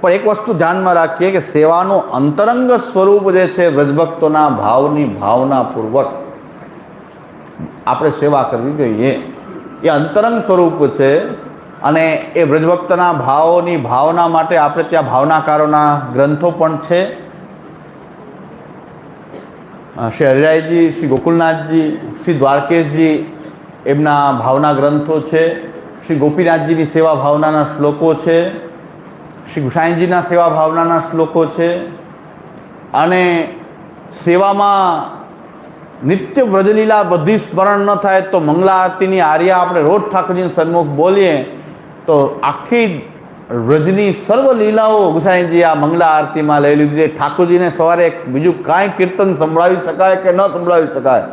પણ એક વસ્તુ ધ્યાનમાં રાખીએ કે સેવાનું અંતરંગ સ્વરૂપ જે છે વ્રજભક્તોના ભાવની ભાવનાપૂર્વક આપણે સેવા કરવી જોઈએ. એ અંતરંગ સ્વરૂપ છે અને એ વ્રજભક્તના ભાવોની ભાવના માટે આપણે ત્યાં ભાવનાકારોના ગ્રંથો પણ છે. શ્રી હરિરાયજી, શ્રી ગોકુલનાથજી, શ્રી દ્વારકેશજી એમના ભાવના ગ્રંથો છે. શ્રી ગોપીનાથજીની સેવા ભાવનાના શ્લોકો છે. શ્રી ગુસાઈજીના સેવા ભાવનાના શ્લોકો છે. અને સેવામાં નિત્ય વ્રજલીલા બધી સ્મરણ ન થાય તો મંગલા આરતીની આર્યા આપણે રોજ ઠાકોરજીની સન્મુખ બોલીએ તો આખી વ્રજની સર્વ લીલાઓ ગુસાઈજી આ મંગલા આરતીમાં લઈ લીધી છે. ઠાકોરજીને સવારે બીજું કાંઈ કીર્તન સંભળાવી શકાય કે ન સંભળાવી શકાય?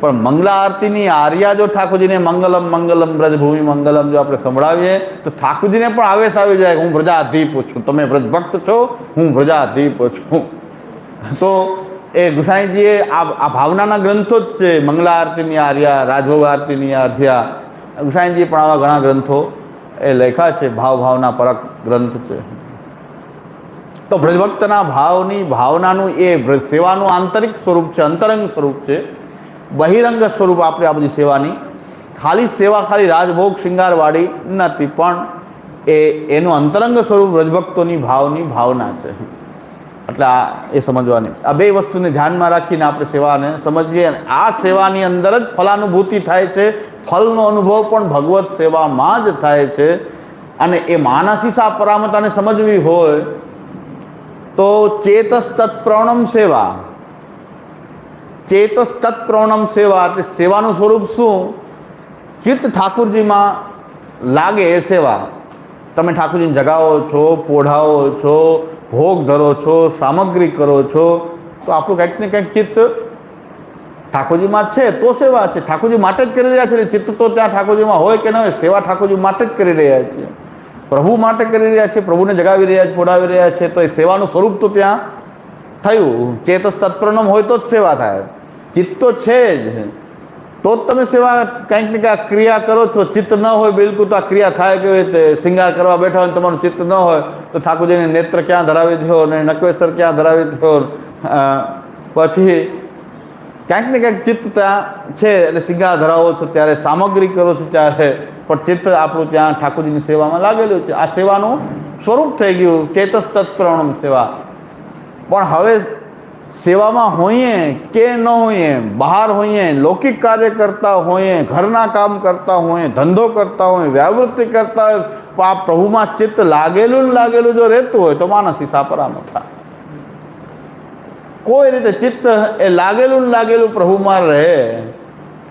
પણ મંગલા આરતીની આર્યા જો ઠાકોરજીને મંગલમ મંગલમ વ્રજભૂમિ મંગલમ જો આપણે સંભળાવીએ, તો ઠાકોરજીને પણ આવેશ આવી જાય હું પ્રજાધીપ છું. તમે વ્રજભક્ત છો, હું પ્રજાધીપ છું. તો એ ગુસાઈજીએ આ આ ભાવનાના ગ્રંથો જ છે, મંગલા આરતીની આર્યા, રાજભોગ આરતીની આર્યા. ગુસાઈજીએ પણ આવા ઘણા ગ્રંથો એ લેખા છે, ભાવ ભાવના પરક ગ્રંથ છે. તો વ્રજભક્તના ભાવની, ભાવનાનું એ સેવાનું આંતરિક સ્વરૂપ છે, અંતરંગ સ્વરૂપ છે. બહિરંગ સ્વરૂપ આપણે આ બધી સેવાની. ખાલી સેવા, ખાલી રાજભોગ, શૃંગારવાળી નથી, પણ એ, એનું અંતરંગ સ્વરૂપ રજભક્તોની ભાવની ભાવના છે. એટલે આ, એ સમજવાની. આ બે વસ્તુને ધ્યાનમાં રાખીને આપણે સેવાને સમજીએ અને આ સેવાની અંદર જ ફલાનુભૂતિ થાય છે, ફલનો અનુભવ પણ ભગવત સેવામાં જ થાય છે. અને એ માનસીસા પરામતાને સમજવી હોય, તો ચેતસ તત્પ્રણમ સેવા. ચેતસ તત્પ્રણમ સેવા. એટલે સેવાનું સ્વરૂપ શું? ચિત્ત ઠાકુરજીમાં લાગે એ સેવા. તમે ઠાકુરજીને જગાવો છો, પોઢાવો છો, ભોગ ધરો છો, સામગ્રી કરો છો, તો આપણું કંઈક ને કંઈક ચિત્ત ઠાકોરજીમાં છે, તો સેવા છે. ઠાકોરજી માટે જ કરી રહ્યા છે ચિત્ત તો ત્યાં ઠાકોરજીમાં હોય કે ન હોય, સેવા ઠાકોરજી માટે જ કરી રહ્યા છે. પ્રભુ માટે કરી રહ્યા છે, પ્રભુને જગાવી રહ્યા છે પોડાવી રહ્યા છે, તો એ સેવાનું સ્વરૂપ તો ત્યાં થયું. ચેતસ તત્પ્રણમ હોય તો જ સેવા થાય. ચિત્ત તો છે જ. તો જ તમે સેવા કંઈક ને કંઈક ક્રિયા કરો છો. ચિત્ત ન હોય બિલકુલ તો આ ક્રિયા થાય કેવી રીતે? શિંગાર કરવા બેઠા હોય તમારું ચિત્ત ન હોય, તો ઠાકોરજીને નેત્ર ક્યાં ધરાવી દો ને નકવેસર ક્યાં ધરાવી દો? પછી ક્યાંક ને ક્યાંક ચિત્ત ત્યાં છે એટલે શિંગાર ધરાવો છો, ત્યારે સામગ્રી કરો છો ત્યારે. પણ ચિત્ત આપણું ત્યાં ઠાકોરજીની સેવામાં લાગેલું છે. આ સેવાનું સ્વરૂપ થઈ ગયું ચેતસ તત્પ્રણમ સેવા. પણ હવે સેવામાં હોઈએ કે ન હોઈએ બહાર હોઈએ લૌકિક કાર્ય કરતા હોઈએ ઘરના કામ કરતા હોઈએ ધંધો કરતા હોઈએ વ્યાવૃત્તિ કરતા હોય પણ આ પ્રભુમાં ચિત્ત લાગેલું ને લાગેલું જો રહેતું હોય તો માનસી સાપરામાં થાય કોઈ રીતે ચિત્ત એ લાગેલું ને લાગેલું પ્રભુમાં રહે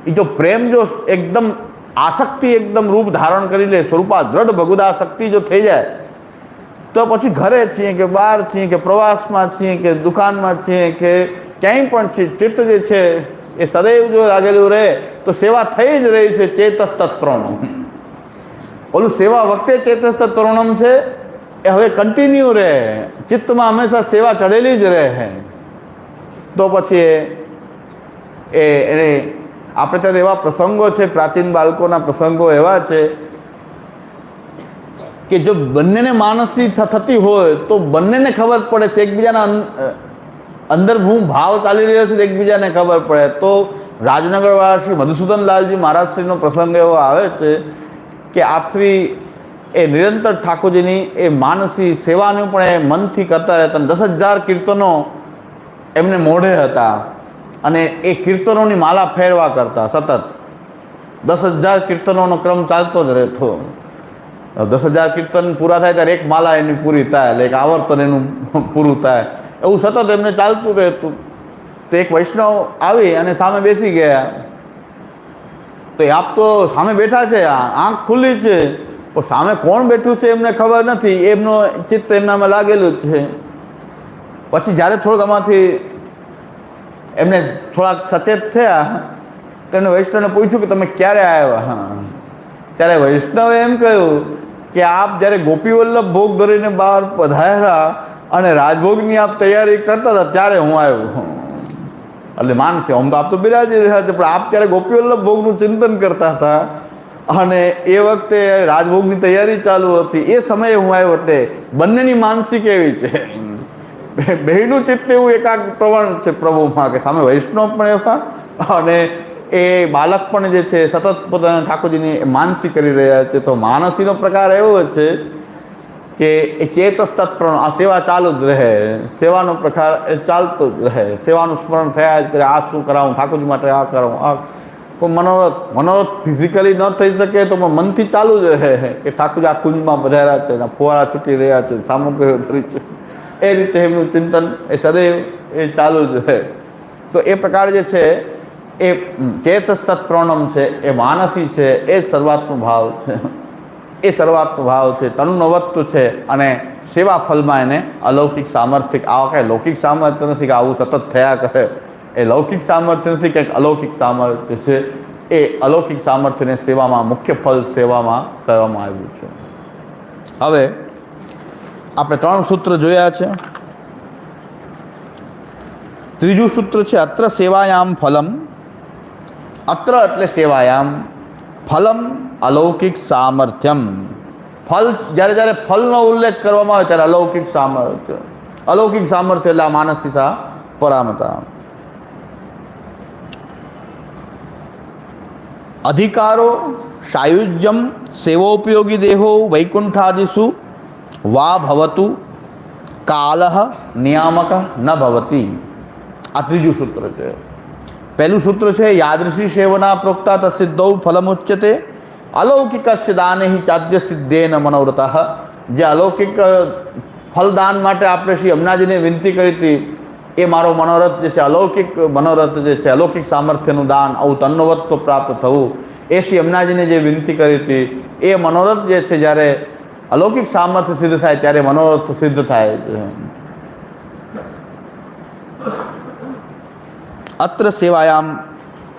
એ જો પ્રેમ જો એકદમ આસક્તિ એકદમ રૂપ ધારણ કરી લે સ્વરૂપા દ્રઢ ભગુદાશક્તિ જો થઈ જાય તો પછી ઘરે છીએ કે બહાર છીએ કે પ્રવાસમાં છીએ કે દુકાનમાં છીએ કે ક્યાંય પણ છીએ, ચિત્ત જે છે એ સદૈવ જો લાગેલું રહે, તો સેવા થઈ જ રહી છે ચેતસ તત્પ્રણમ. ઓલું સેવા વખતે ચેતસ તત્પ્રણમ છે, એ હવે કન્ટિન્યુ રહે. ચિત્તમાં હંમેશા સેવા ચડેલી જ રહે. તો પછી એ એ, એને, આપણે ત્યાં એવા પ્રસંગો છે, પ્રાચીન બાળકોના પ્રસંગો એવા છે કે જો બંનેને માનસી થતી હોય તો બંનેને ખબર પડે છે. એકબીજાના અંદર હું ભાવ ચાલી રહ્યો છે એકબીજાને ખબર પડે. તો રાજનગરવાળા શ્રી મધુસૂદનલાલજી મહારાજશ્રીનો પ્રસંગ એવો આવે છે કે આપશ્રી એ નિરંતર ઠાકોરજીની એ માનસી સેવાનું પણ એ મનથી કરતા રહેતા દસ હજાર કીર્તનો એમને મોઢે હતા અને એ કીર્તનોની માલા ફેરવા કરતા સતત. દસ હજાર કીર્તનોનો ક્રમ ચાલતો જ રહેતો. દસ હજાર કીર્તન પૂરા થાય ત્યારે એક માલા એની પૂરી થાય એટલે એક આવર્તન એનું પૂરું થાય. એવું સતત એમને ચાલતું રહેતું. તો એક વૈષ્ણવ આવી અને સામે બેસી ગયા. તો એ આપ તો સામે બેઠા છે આંખ ખુલ્લી છે. પણ સામે કોણ બેઠું છે એમને ખબર નથી. એમનો ચિત્ત એમનામાં લાગેલું જ છે. પછી જ્યારે થોડુંક આમાંથી એમને થોડાક સચેત થયા, તો એમને વૈષ્ણવને પૂછ્યું કે તમે ક્યારે આવ્યા? હા. ત્યારે વૈષ્ણવે એમ કહ્યું કે આપ જ્યારે ગોપીવલ્લભ ભોગ ધરીને બહાર પધાર્યા અને રાજભોગની આપ તૈયારી કરતા હતા, ત્યારે હું આવ્યો. એટલે માનશે આમ તો આપ તો બિરાજી રહ્યા છે, પણ આપ ત્યારે ગોપીવલ્લભ ભોગનું ચિંતન કરતા હતા. અને એ વખતે રાજભોગની તૈયારી ચાલુ હતી. એ સમયે હું આવ્યો એટલે બંનેની માનસિક એવી છે. બહેનું ચિત્ત એવું એકાગ પ્રવણ છે પ્રભુમાં, કે સામે વૈષ્ણવ પણ એવા અને એ બાળક પણ જે છે, સતત પોતાના ઠાકોરજીની માનસી કરી રહ્યા છે. તો માનસીનો પ્રકાર એવો છે કે એ ચેતસ તત્પ્રણ, આ સેવા ચાલુ જ રહે. સેવાનો પ્રકાર એ ચાલતો જ રહે. સેવાનું સ્મરણ થયા જ કરે. આ શું કરાવું? ઠાકોરજી માટે આ કરાવું? આ પણ મનોરથ મનોરથ ફિઝિકલી ન થઈ શકે તો પણ મનથી ચાલુ જ રહે કે ઠાકોરજી આ કુંજમાં પધાર્યા છે ફુવારા છૂટી રહ્યા છે સામગ્રીઓ ધરી છે. એ રીતે એમનું ચિંતન એ સદૈવ એ ચાલુ જ રહે. તો એ પ્રકાર જે છે એ ચેતસ્તત પ્રણમ છે, એ માનસી છે, એ શરૂઆતનો ભાવ છે. એ સર્વાત્મ ભાવ છે તનુનવત્વ છે અને સેવા ફલમાં એને અલૌકિક સામર્થ્ય, આવા કાંઈ લૌકિક સામર્થ્ય નથી કે આવું સતત થયા કરે. એ લૌકિક સામર્થ્ય નથી, કંઈક અલૌકિક સામર્થ્ય છે. એ અલૌકિક સામર્થ્યને સેવામાં, મુખ્ય ફલ સેવામાં કરવામાં આવ્યું છે. હવે આપણે ત્રણ સૂત્ર જોયા છે. ત્રીજું સૂત્ર છે, અત્ર સેવાયામ ફલમ. અત્ર એટલે સેવાયામ ફલમ અલૌકિક સામર્થ્યમ ફલ જ્યારે જ્યારે ફલનો ઉલ્લેખ કરવામાં આવે ત્યારે અલૌકિક સામર્થ્ય અલૌકિક સામર્થ્ય એટલે આ માનસિસા પરામતા અધિકારો સાયુજ્યમ સેવોપયોગી દેહો વૈકુંઠાદિષુ વા ભવતુ કાલ નિયામક ન ભવતી આ ત્રીજું સૂત્ર છે પહેલું સૂત્ર છે, યાદૃશી સેવના પ્રોક્તા તસિદ્ધૌ ફલમુચ્યતે, અલૌકિકસ્ય દાને ચાદ્ય સિદ્ધેન મનોરથ જે અલૌકિક ફલદાન માટે આપણે શ્રી અમનાજીને વિનંતી કરી હતી, એ મારો મનોરથ જે છે, અલૌકિક મનોરથ જે છે, અલૌકિક સામર્થ્યનું દાન, આવું તન્નવત્વ પ્રાપ્ત થવું, એ શ્રી અમનાજીને જે વિનંતી કરી હતી, એ મનોરથ જે છે, જ્યારે અલૌકિક સામર્થ્ય સિદ્ધ થાય, ત્યારે મનોરથ સિદ્ધ થાય. અત્ર સેવાયામ.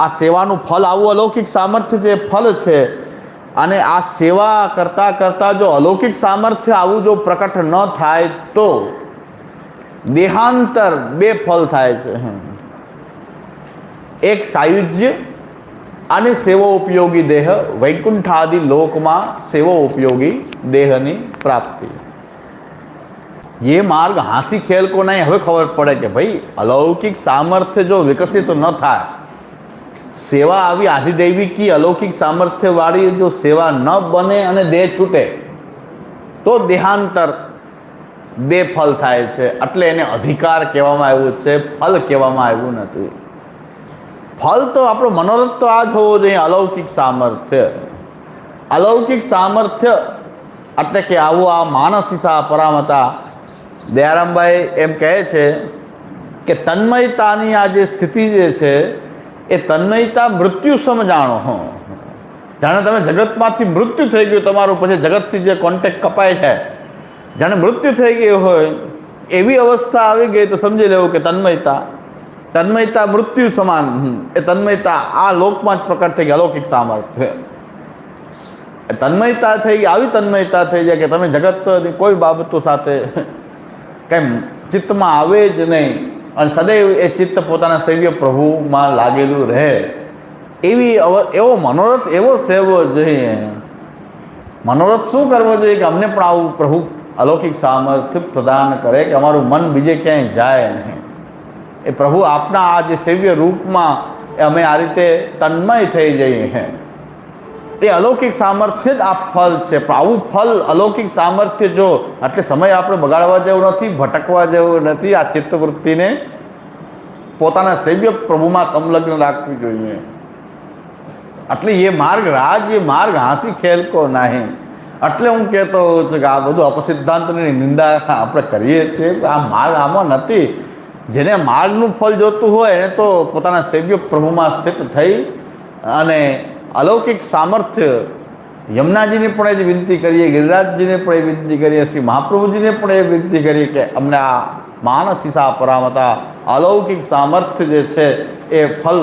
આ સેવાનું ફલ આવું અલૌકિક સામર્થ્ય જે ફલ છે. અને આ સેવા કરતાં કરતાં જો અલૌકિક સામર્થ્ય આવું જો પ્રકટ ન થાય તો દેહાંતર બે ફલ થાય છે. એક સાયુજ્ય અને સેવો ઉપયોગી દેહ. વૈકુંઠાદિ લોકમાં સેવો ઉપયોગી દેહની પ્રાપ્તિ. એ માર્ગ હાંસી ખેલ કો નહીં હવે ખબર પડે કે ભાઈ, અલૌકિક સામર્થ્ય જો વિકસિત ન થાય, સેવા આવી આધિદૈવી કી અલૌકિક સામર્થ્યવાળી જો સેવા ન બને અને દેહ છૂટે, તો દેહાંતર બે ફલ થાય છે. એટલે એને અધિકાર કહેવામાં આવ્યું છે, ફલ કહેવામાં આવ્યું નથી. ફલ તો આપણો મનોરથ તો આ જ હોવો જોઈએ, અલૌકિક સામર્થ્ય. અલૌકિક સામર્થ્ય એટલે કે આવું આ માનસ હિસા, પરામતા દયારામભાઈ એમ કહે છે કે તન્મયતાની આ જે સ્થિતિ જે છે, એ તન્મયતા મૃત્યુ સમજાણો, હો. જાણે તમે જગતમાંથી મૃત્યુ થઈ ગયું તમારું, પછી જગતથી જે કોન્ટેક્ટ કપાય છે. જાણે મૃત્યુ થઈ ગયું હોય, એવી અવસ્થા આવી ગઈ તો સમજી લેવું કે તન્મયતા તન્મયતા મૃત્યુ સમાન એ તન્મયતા આ લોકમાં જ પ્રકટ થઈ ગઈ, અલૌકિક સામર્થ્ય. તન્મયતા થઈ આવી તન્મયતા થઈ જાય કે તમે જગતની કોઈ બાબતો સાથે કંઈ ચિત્તમાં આવે જ નહીં અને સદૈવ એ ચિત્ત પોતાના સૈવ્ય પ્રભુમાં લાગેલું રહે. એવી એવો મનોરથ, એવો સેવવો જોઈએ મનોરથ શું કરવો જોઈએ કે અમને પણ આવું પ્રભુ અલૌકિક સામર્થ્ય પ્રદાન કરે કે અમારું મન બીજે ક્યાંય જાય નહીં. એ પ્રભુ આપના આ જે સેવ્ય રૂપમાં અમે આ રીતે તન્મય થઈ જઈએ. એ અલૌકિક સામર્થ્ય જ આ ફલ છે. આવું ફલ અલૌકિક સામર્થ્ય જો એટલે સમય આપણે બગાડવા જેવું નથી, ભટકવા જેવું નથી, આ ચિત્તવૃત્તિને પોતાના સૈવ્ય પ્રભુમાં સંલગ્ન રાખવી જોઈએ. એટલે એ માર્ગ રાજ, એ માર્ગ હાંસી ખેલ કો નહીં. એટલે હું કહેતો હોઉં છું કે આ બધું અપસિદ્ધાંતની નિંદા આપણે કરીએ છીએ. આ માર્ગ આમાં નથી. જેને માર્ગનું ફળ જોતું હોય એને તો પોતાના સૈવ્ય પ્રભુમાં સ્થિત થઈ અને અલૌકિક સામર્થ્ય યમુનાજીને પણ એ જ વિનંતી કરીએ, ગિરિરાજજીને પણ એ વિનંતી કરીએ, શ્રી મહાપ્રભુજીને પણ એ વિનંતી કરીએ કે અમને આ માનસીસા પરામતા અલૌકિક સામર્થ્ય જે છે એ ફલ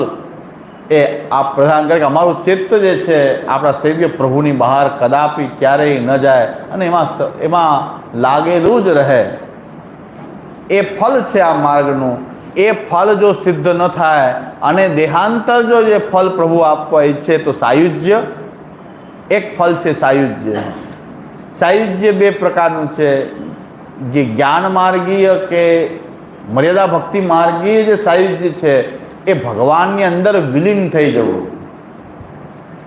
એ આ પ્રદાન કરે કે અમારું ચિત્ત જે છે આપણા સૈવ્ય પ્રભુની બહાર કદાપી ક્યારેય ન જાય અને એમાં એમાં લાગેલું જ રહે. એ ફલ છે આ માર્ગનું. એ ફળ જો સિદ્ધ ન થાય અને દેહાંતર જો જે ફલ પ્રભુ આપવા ઈચ્છે તો સાયુજ્ય. એક ફલ છે સાયુજ્ય. સાયુજ્ય બે પ્રકારનું છે. જે જ્ઞાન માર્ગીય કે મર્યાદા ભક્તિ માર્ગીય જે સાયુજ્ય છે, એ ભગવાનની અંદર વિલીન થઈ જવું.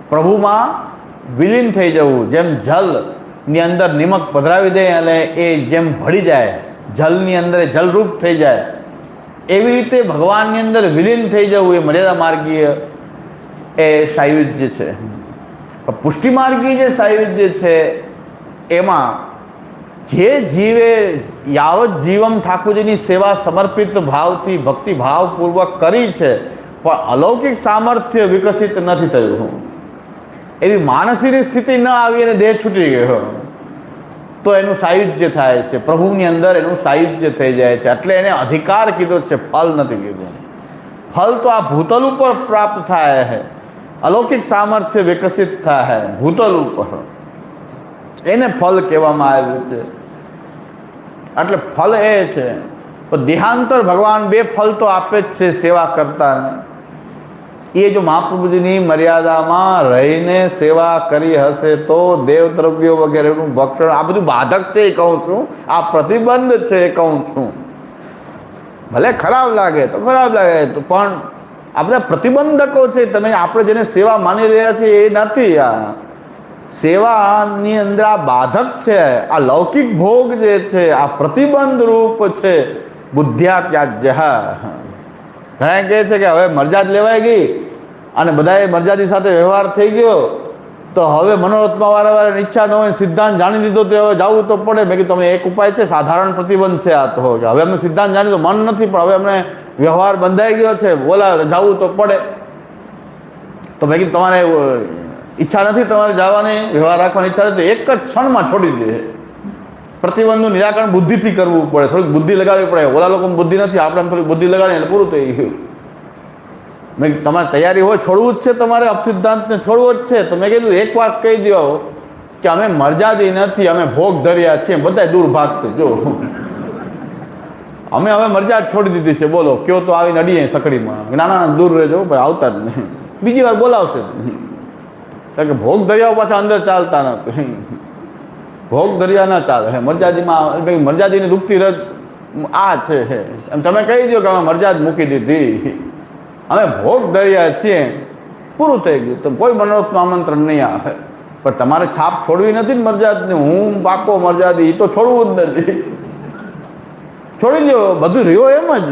પ્રભુમાં વિલીન થઈ જવું. જેમ જલની અંદર નિમક પધરાવી દે અને એ જેમ ભળી જાય, જલની અંદર જલરૂપ થઈ જાય. એવી રીતે ભગવાનની અંદર વિલીન થઈ જવું એ મર્યાદા માર્ગીય એ સાયુજ્ય છે. પુષ્ટિ માર્ગીય જે સાયુજ્ય છે, એમાં જે જીવે યાવત જીવમ ઠાકોરજીની સેવા સમર્પિત ભાવથી ભક્તિ ભાવપૂર્વક કરી છે, પણ અલૌકિક સામર્થ્ય વિકસિત નથી થયું. એવી માનસીની સ્થિતિ ન આવી અને દેહ છૂટી ગયો. તો એનું સાયુજ્ય થાય છે. પ્રભુની અંદર એનું સાયુજ્ય થઈ જાય છે. એટલે એને અધિકાર કીધો છે. ફલ નથી કીધું. ફલ તો આ ભૂતલ ઉપર પ્રાપ્ત થાય છે. અલૌકિક સામર્થ્ય વિકસિત થાય છે. ભૂતલ ઉપર. એને ફલ કહેવામાં આવ્યું છે. એટલે ફલ એ છે. તો દેહાંતર ભગવાન બે ફલ તો આપે જ છે સેવા કરતાને. એ જો મહાપ્રભુજીની મર્યાદામાં રહીને સેવા કરી હશે તો દેવ દ્રવ્યો વગેરેનું ભક્ષણ, આ બધું બાધક છે એ કહું છું. આ પ્રતિબંધ છે એ કહું છું. ભલે ખરાબ લાગે તો ખરાબ લાગે, તો પણ આ બધા પ્રતિબંધકો છે, તમે આપણે જેને સેવા માની રહ્યા છીએ એ નથી. આ સેવાની અંદર આ બાધક છે, આ લૌકિક ભોગ જે છે, આ પ્રતિબંધ રૂપ છે. બુદ્ધ્યા ત્યાજ્ય ઘણા કહે છે કે હવે મરજાદ લેવાઈ ગઈ અને બધાએ મરજાદી સાથે વ્યવહાર થઈ ગયો, તો હવે મનોરથમાં વારંવાર ઈચ્છા ન હોય સિદ્ધાંત જાણી લીધો તો હવે જવું તો પડે. મેં કીધું, તમને એક ઉપાય છે, સાધારણ પ્રતિબંધ છે આ તો. હવે અમે સિદ્ધાંત જાણી તો મન નથી, પણ હવે અમને વ્યવહાર બંધાઈ ગયો છે. બોલા જવું તો પડે. તો મેં કીધું, તમારે ઈચ્છા નથી તમારે જવાની, વ્યવહાર રાખવાની ઈચ્છા નથી. એક જ ક્ષણમાં છોડી દે. પ્રતિબંધનું નિરાકરણ બુદ્ધિથી કરવું પડે. થોડીક બુદ્ધિ લગાડવી પડે. ઓલા લોકો બુદ્ધિ નથી આપણે થોડીક બુદ્ધિ લગાડીએ એટલે પૂરું થઈ ગયું. મેં તમારે તૈયારી હોય, છોડવું જ છે તમારે, અપસિદ્ધાંતને છોડવો જ છે. તો મેં કીધું, એક વાત કહી દો કે અમે મરજાદી નથી, અમે ભોગ ધર્યા છીએ બધા દૂર ભાગશે જો. અમે હવે મરજાદ છોડી દીધી છે, બોલો. કયો તો આવીને અડીએ સકડીમાં. નાના દૂર રહેજો ભાઈ આવતા જ નહીં. બીજી વાર બોલાવશે કારણ કે ભોગ દરિયાઓ પાછા અંદર ચાલતા નથી ભોગ દરિયા ના ચાલે. હે મરજાદીમાં મરજાદીની દુખતી રજ આ છે, હે. એમ તમે કહી દો કે અમે મરજાદ મૂકી દીધી. અમે ભોગ દરિયા છીએ. પૂરું થઈ ગયું. તો કોઈ મનોરથનું આમંત્રણ નહીં આવે. પણ તમારે છાપ છોડવી નથી ને મરજાદની હું પાકો મરજાદી એ તો છોડવું જ નથી. છોડી દો બધું રહ્યો એમ જ.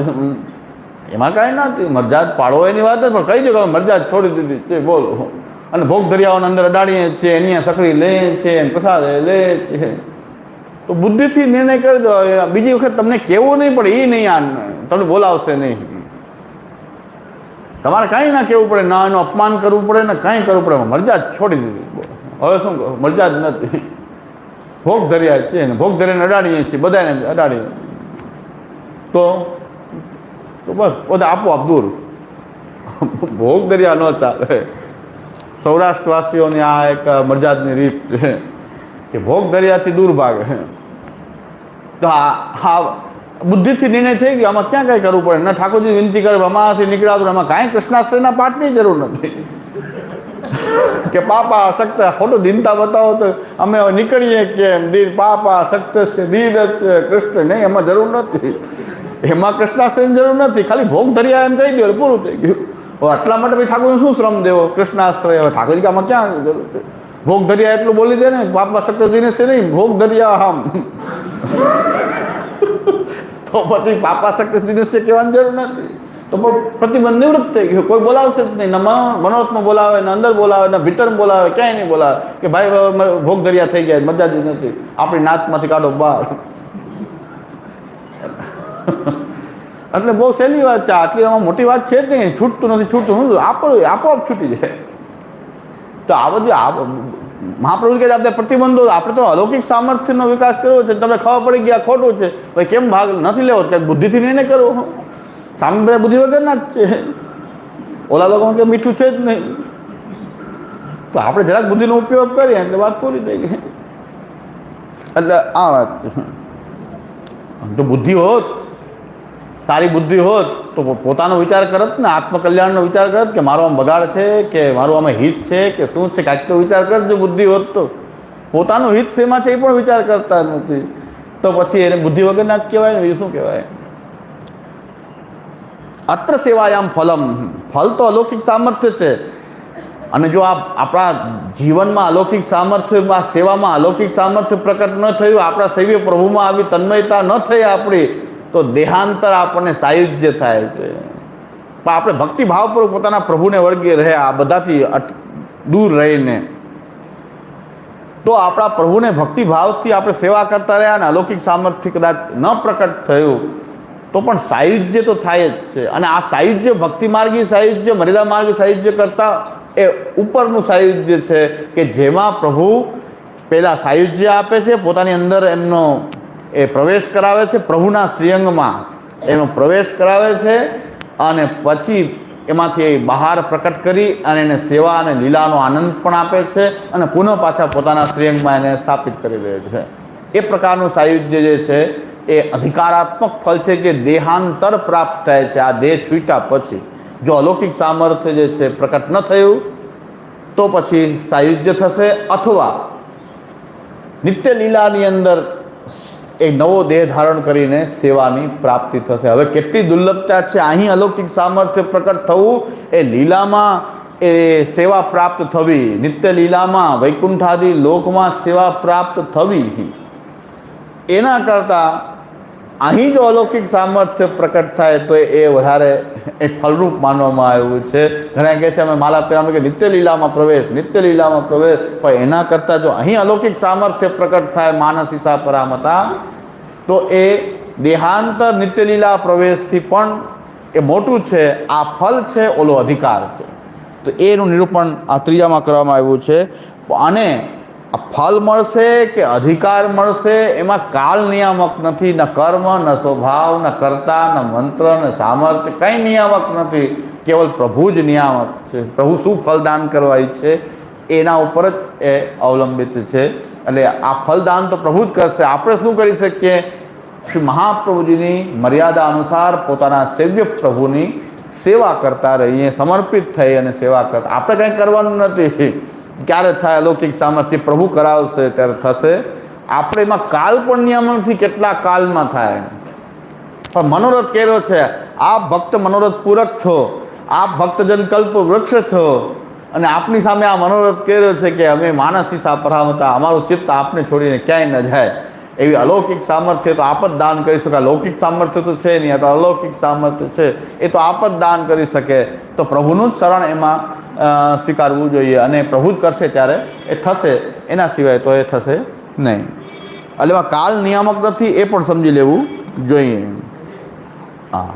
એમાં કાંઈ નથી મરજાદ પાડો એની વાત જ. પણ કહી દો કે મરજાદ છોડી દીધી. તે બોલો. અને ભોગ દરિયાઓની અંદર અડાડીએ છીએ, એની સકડી લે છે પ્રસાદ લે છે. તો બુદ્ધિથી નિર્ણય કરી દો. બીજી વખત તમને કહેવું નહીં પડે એ નહીં આ તમને બોલાવશે નહીં. તમારે કાંઈ ના કહેવું પડે, ના એનું અપમાન કરવું પડે ને કાંઈ કરવું પડે. મરજાદ છોડી દીધી. હવે શું મરજા મરજાદ નથી. ભોગ દરિયા છે ને, ભોગ દરિયાને અડાડીએ છીએ બધાને અડાડીએ. તો બસ, બધા આપોઆપ દૂર. ભોગ દરિયા ન ચાલે. સૌરાષ્ટ્રવાસીઓની આ એક મરજાદની રીત છે કે ભોગ દરિયાથી દૂર ભાગે. તો હા બુદ્ધિથી નિર્ણય થઈ ગયો. આમાં ક્યાં કાંઈ કરવું પડે? ના, ઠાકોરજી વિનંતી કરે અમારાથી નીકળ્યા એમાં કાંઈ કૃષ્ણાશ્રયના પાઠની જરૂર નથી. કે પાપા સક્ત ખોટું દિનતા બતાવો તો અમે નીકળીએ કેમ? દીન પાપા સક્ત છે દીનસ કૃષ્ણ નહીં, એમાં જરૂર નથી. એમાં કૃષ્ણાશ્રયની જરૂર નથી. ખાલી ભોગ ધર્યા એમ કહી દો પૂરું થઈ ગયું. આટલા માટે ભાઈ ઠાકોરને શું શ્રમ દેવો? કૃષ્ણાશ્રય. હવે ઠાકોરજી કે આમાં ક્યાં ભોગ ધર્યા એટલું બોલી દે ને પાપા સક્ત દિનેશ છે નહીં, ભોગ ધર્યા હમ તો પછી પાપા શક્તિ દિનેશ છે કહેવાની જરૂર નથી. તો પ્રતિબંધ નિવૃત્ત થઈ ગયો. કોઈ બોલાવશે જ નહીં. ન મનો- મનોરથમાં બોલાવે, ન અંદર બોલાવે, ન ભીતરમાં બોલાવે, ક્યાંય નહીં બોલાવે. કે ભાઈ ભોગ દરિયા થઈ ગયા જ નથી. આપણી નાતમાંથી કાઢો બહાર. એટલે બહુ સહેલી વાત છે. આટલી આમાં મોટી વાત છે જ નહીં? છૂટતું નથી, છૂટતું શું આપણું આપોઆપ છૂટી જાય. તો આ બધું મહાપ્રભુ કહે આપણે પ્રતિબંધો, આપણે તો અલૌકિક સામર્થ્યનો વિકાસ કર્યો છે. તમને ખબર પડી ગયા, ખોટું છે. ભાઈ, કેમ ભાગ નથી લેવો? કે બુદ્ધિથી નિર્ણય કરવો? સામે બધા બુદ્ધિ વગરના જ છે. ઓલા લોકો કે મીઠું છે જ નહીં. તો આપણે જરાક બુદ્ધિનો ઉપયોગ કરીએ એટલે વાત પૂરી થઈ ગઈ. એટલે આ વાત છે. તો બુદ્ધિ હોત સારી બુદ્ધિ હોત તો પોતાનો વિચાર કરત ને આત્મકલ્યાણનો વિચાર કરત કે મારો આમ બગાડ છે, કે મારું આમાં હિત છે, કે શું છે, કાંઈક તો વિચાર કરત જો બુદ્ધિ હોત તો. પોતાનું હિત શેમાં છે એ પણ વિચાર કરતા નથી. તો પછી એને બુદ્ધિ વગરના જ કહેવાય ને એ શું કહેવાય? અત્ર સેવાયામ ફલમ. ફલ તો અલૌકિક સામર્થ્ય છે. અને જો આપણા જીવનમાં અલૌકિક સામર્થ્યમાં સેવામાં અલૌકિક સામર્થ્ય પ્રકટ ન થયું, આપણા સૈવ્ય પ્રભુમાં આવી તન્મયતા ન થઈ આપણી તો દેહાંતર આપણને સાયુજ્ય થાય છે. પણ આપણે ભક્તિભાવપૂર્વક પોતાના પ્રભુને વળગી રહે, આ બધાથી દૂર રહીને. તો આપણા પ્રભુને ભક્તિભાવથી આપણે સેવા કરતા રહ્યા અને અલૌકિક સામર્થ્ય કદાચ ન પ્રકટ થયું, તો પણ સાયુજ્ય તો થાય જ છે. અને આ સાયુજ્ય ભક્તિ માર્ગી સાયુજ્ય, મર્યાદા માર્ગી સાયુજ્ય કરતાં એ ઉપરનું સાયુજ્ય છે કે જેમાં પ્રભુ પહેલાં સાયુજ્ય આપે છે, પોતાની અંદર એમનો એ પ્રવેશ કરાવે છે પ્રભુના શ્રેયંગમાં એનો પ્રવેશ કરાવે છે અને પછી એમાંથી બહાર પ્રકટ કરી અને એને સેવા અને લીલાનો આનંદ પણ આપે છે અને પુનઃ પાછા પોતાના શ્રેયંગમાં એને સ્થાપિત કરી દે છે. એ પ્રકારનું સાયુજ્ય જે છે એ અધિકારાત્મક ફળ છે કે દેહાંતર પ્રાપ્ત થાય છે. આ દેહ છૂટ્યા પછી. જો અલૌકિક સામર્થ્ય જે છે પ્રકટ ન થયું, તો પછી સાયુજ્ય થશે અથવા નિત્ય લીલાની અંદર એક નવો દેહ ધારણ કરીને સેવાની પ્રાપ્તિ થશે. હવે કેટલી દુર્લભતા છે, અહીં અલૌકિક સામર્થ્ય પ્રકટ થવું, એ લીલામાં એ સેવા પ્રાપ્ત થવી, નિત્ય લીલામાં વૈકુંઠાદી લોકમાં સેવા પ્રાપ્ત થવી. એના કરતાં અહીં જો અલૌકિક સામર્થ્ય પ્રકટ થાય તો એ વધારે એ ફલરૂપ માનવામાં આવ્યું છે. ઘણા કહે છે અમે માલા પહેરામાં કે નિત્ય લીલામાં પ્રવેશ, નિત્ય લીલામાં પ્રવેશ. પણ એના કરતાં જો અહીં અલૌકિક સામર્થ્ય પ્રકટ થાય માનસીસા પરામતા, તો એ દેહાંતર નિત્યલીલા પ્રવેશથી પણ એ મોટું છે, આ ફલ છે, ઓલો અધિકાર છે. તો એનું નિરૂપણ આ ત્રીજામાં કરવામાં આવ્યું છે. અને ફલ મળશે કે અધિકાર મળશે? એમાં કાલ નિયામક નથી, ન કર્મ, ન સ્વભાવ, ન કર્તા, ન મંત્ર, ન સામર્થ્ય, કંઈ નિયામક નથી. કેવલ પ્રભુ જ નિયામક છે. પ્રભુ શું ફલદાન કરવા ઈચ્છે? એના ઉપર જ એ અવલંબિત છે. એટલે આ ફલદાન તો પ્રભુ જ કરશે. આપણે શું કરી શકીએ? શ્રી મહાપ્રભુજીની મર્યાદા અનુસાર પોતાના સેવ્ય પ્રભુની સેવા કરતા રહીએ, સમર્પિત થઈ અને સેવા કરતા. આપણે કંઈ કરવાનું નથી. ક્યારે થાય અલૌકિક સામર્થ્ય પ્રભુ કરાવશે ત્યારે થશે. આપણે એમાં કાલ પણ નિયમનથી કેટલા કાલમાં થાય? પણ મનોરથ કર્યો છે, આપ ભક્ત મનોરથ પૂરક છો, આપ ભક્તજન કલ્પ વૃક્ષ છો. અને આપની સામે આ મનોરથ કર્યો છે કે અમે માનસી સા પરામતા અમારું ચિત્ત આપને છોડીને ક્યાંય ન જાય. એવી અલૌકિક સામર્થ્ય તો આપ જ દાન કરી શકે લૌકિક સામર્થ્ય તો છે નહીં, આ અલૌકિક સામર્થ્ય છે. એ તો આપ જ દાન કરી શકે. તો પ્રભુનું જ શરણ એમાં સ્વીકારવું જોઈએ અને પ્રભુ જ કરશે ત્યારે એ થશે. એના સિવાય તો એ થશે નહીં. એટલે કાલ નિયામક નથી એ પણ સમજી લેવું જોઈએ. હા.